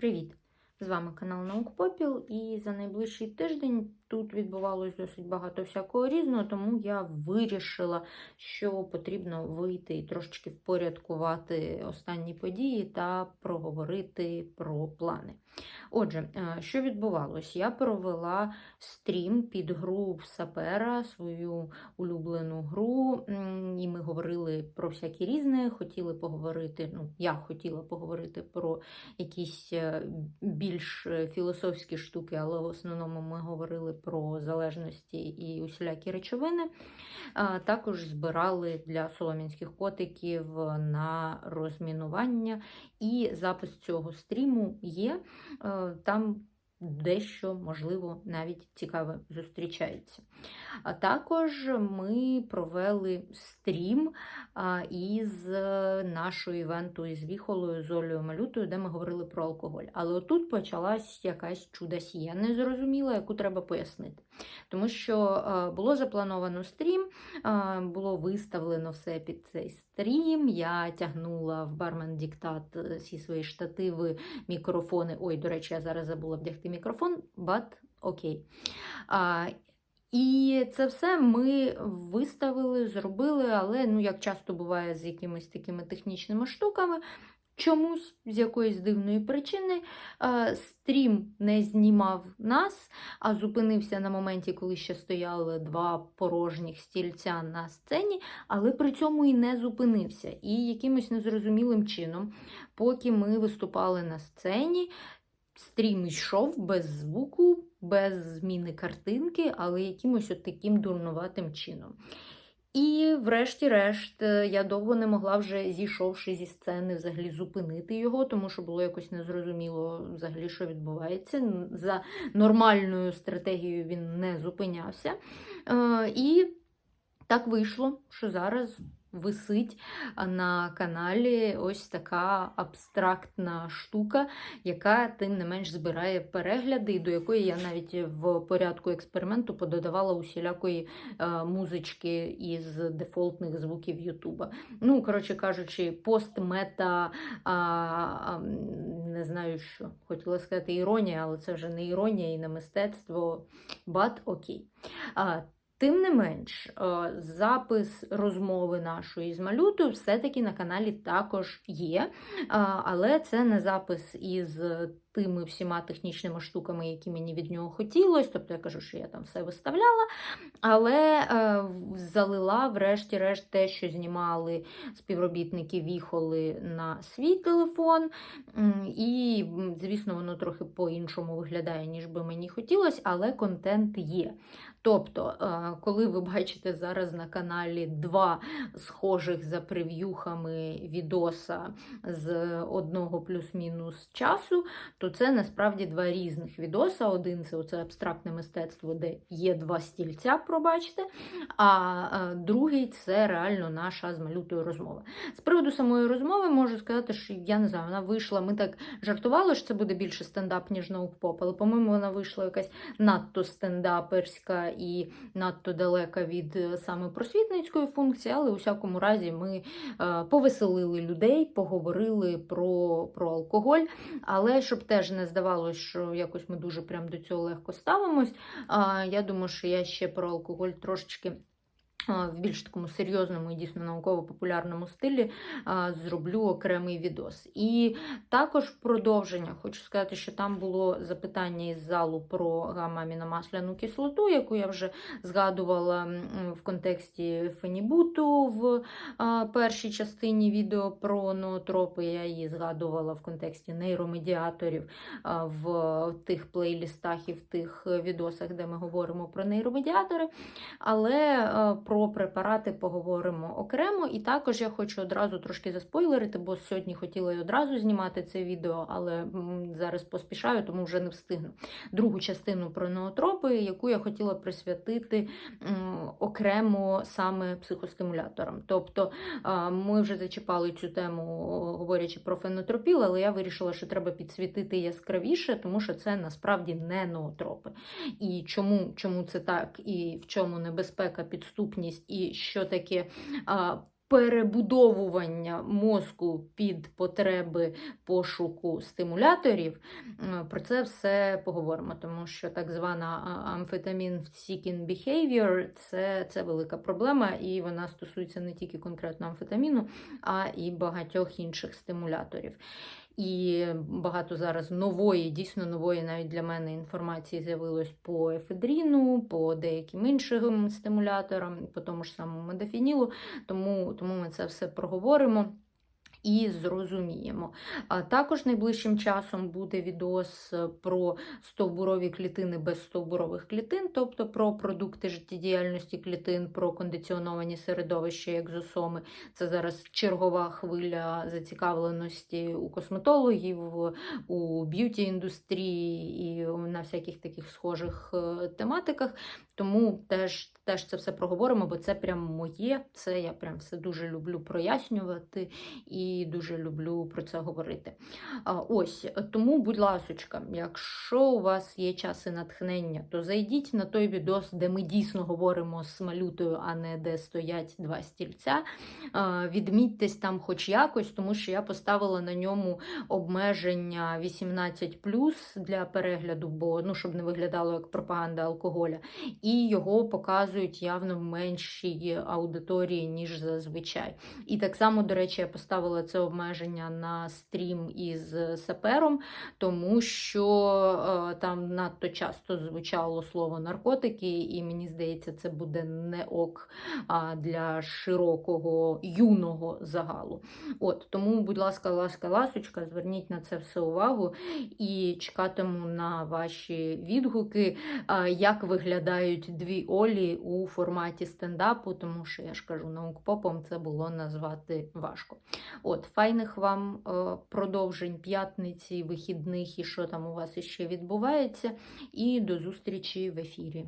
Привіт! З вами канал Наук Попіл, і за найближчий тиждень тут відбувалось досить багато всякого різного, тому я вирішила, що потрібно вийти і трошечки впорядкувати останні події та проговорити про плани. Отже, е, що відбувалось? Я провела стрім під гру в Сапера, свою улюблену гру, і ми говорили про всякі різне. Хотіли поговорити, ну, я хотіла поговорити про якісь е, більш е, філософські штуки, але в основному ми говорили про залежності і усілякі речовини. Також збирали для соломінських котиків на розмінування. І запис цього стріму є. Е, Там дещо, можливо, навіть цікаве зустрічається. А також ми провели стрім із е, нашого івенту із Віхолою з Олею Малютою, де ми говорили про алкоголь. Але отут почалась якась чудосія, незрозуміла, яку треба пояснити. Тому що е, було заплановано стрім, е, було виставлено все під цей стрім. Я тягнула в бармен Діктат всі свої штативи, мікрофони. Ой, до речі, я зараз забула вдягти мікрофон, but окей. І це все ми виставили, зробили, але, ну, як часто буває з якимись такими технічними штуками, чомусь з якоїсь дивної причини стрім не знімав нас, а зупинився на моменті, коли ще стояли два порожніх стільця на сцені, але при цьому і не зупинився. І якимось незрозумілим чином, поки ми виступали на сцені, стрім йшов без звуку, без зміни картинки, але якимось от таким дурнуватим чином. І, врешті-решт, е, я довго не могла вже, зійшовши зі сцени, взагалі зупинити його, тому що було якось незрозуміло, взагалі, що відбувається. За нормальною стратегією він не зупинявся. Е, І так вийшло, що зараз висить на каналі ось така абстрактна штука, яка тим не менш збирає перегляди, і до якої я навіть в порядку експерименту пододавала усілякої е, музички із дефолтних звуків Ютуба. Ну, коротше кажучи, пост-мета, не знаю що, хотіла сказати іронія, але це вже не іронія і не мистецтво, but окей. Тим не менш, е, запис розмови нашої з малютою все-таки на каналі також є, але це не запис із тими всіма технічними штуками, які мені від нього хотілося. Тобто я кажу, що я там все виставляла, але е, залила, врешті-решт, те, що знімали співробітники Віхоли на свій телефон. І, звісно, воно трохи по-іншому виглядає, ніж би мені хотілося, але контент є. Тобто, е, коли ви бачите зараз на каналі два схожих за прев'юхами відоса з одного плюс-мінус часу, то це насправді два різних відоса. Один це оце абстрактне мистецтво, де є два стільця, пробачте, а другий це реально наша з малютою розмова. З приводу самої розмови можу сказати, що я не знаю, вона вийшла. Ми так жартували, що це буде більше стендап, ніж наук-поп, але, по-моєму, вона вийшла якась надто стендаперська і надто далека від е, саме просвітницької функції, але у всякому разі ми е, повеселили людей, поговорили про, про алкоголь. Але щоб теж не здавалося, що якось ми дуже прям до цього легко ставимось, я думаю, що я ще про алкоголь трошечки. В більш такому серйозному і дійсно науково-популярному стилі зроблю окремий відос. І також продовження хочу сказати, що там було запитання із залу про гамма-аміномасляну кислоту, яку я вже згадувала в контексті фенібуту в першій частині відео про ноотропи. Я її згадувала в контексті нейромедіаторів в тих плейлістах і в тих е, відосах, де ми говоримо про нейромедіатори. Але е, про препарати поговоримо окремо. І також я хочу одразу трошки заспойлерити, бо сьогодні хотіла й одразу знімати це відео, але зараз поспішаю, тому вже не встигну. Другу частину про ноотропи, яку я хотіла присвятити окремо саме психостимуляторам. Тобто ми вже зачіпали цю тему, говорячи про фенотропіл, але я вирішила, що треба підсвітити яскравіше, тому що це насправді не ноотропи. І чому, чому це так, і в чому небезпека, підступність, і що таке перебудовування мозку під потреби пошуку стимуляторів. Про це все поговоримо, тому що так звана амфетамін seeking behavior це, це велика проблема, і вона стосується не тільки конкретно амфетаміну, а і багатьох інших стимуляторів. І багато зараз нової, дійсно нової навіть для мене інформації з'явилось по ефедріну, по деяким іншим стимуляторам, по тому ж самому медофінілу. Тому, тому ми це все проговоримо. І зрозуміємо. А також найближчим часом буде відос про стовбурові клітини без стовбурових клітин, тобто про продукти життєдіяльності клітин, про кондиціоновані середовища екзосоми. Це зараз чергова хвиля зацікавленості у косметологів, у б'юті індустрії і на всяких таких схожих е, тематиках. Тому теж, теж це все проговоримо, бо це прям моє. Це я прям все дуже люблю прояснювати і дуже люблю про це говорити. Ось тому, будь ласочка, якщо у вас є час і натхнення, то зайдіть на той відос, де ми дійсно говоримо з малютою, а не де стоять два стільця. Відмітьтесь там хоч якось, тому що я поставила на ньому обмеження 18 для перегляду, бо ну, щоб не виглядало як пропаганда алкоголя. І його показують явно в меншій аудиторії, ніж зазвичай. І так само, до речі, я поставила це обмеження на стрім із сапером, тому що е, там надто часто звучало слово наркотики, і мені здається, це буде не ок для широкого юного загалу. От Тому, будь ласка, ласка, ласочка, зверніть на це все увагу і чекатиму на ваші відгуки, як виглядають дві Олі у форматі стендапу, тому що я ж кажу, наукпопом це було назвати важко. От, файних вам е, продовжень п'ятниці, вихідних і що там у вас іще відбувається. І до зустрічі в ефірі.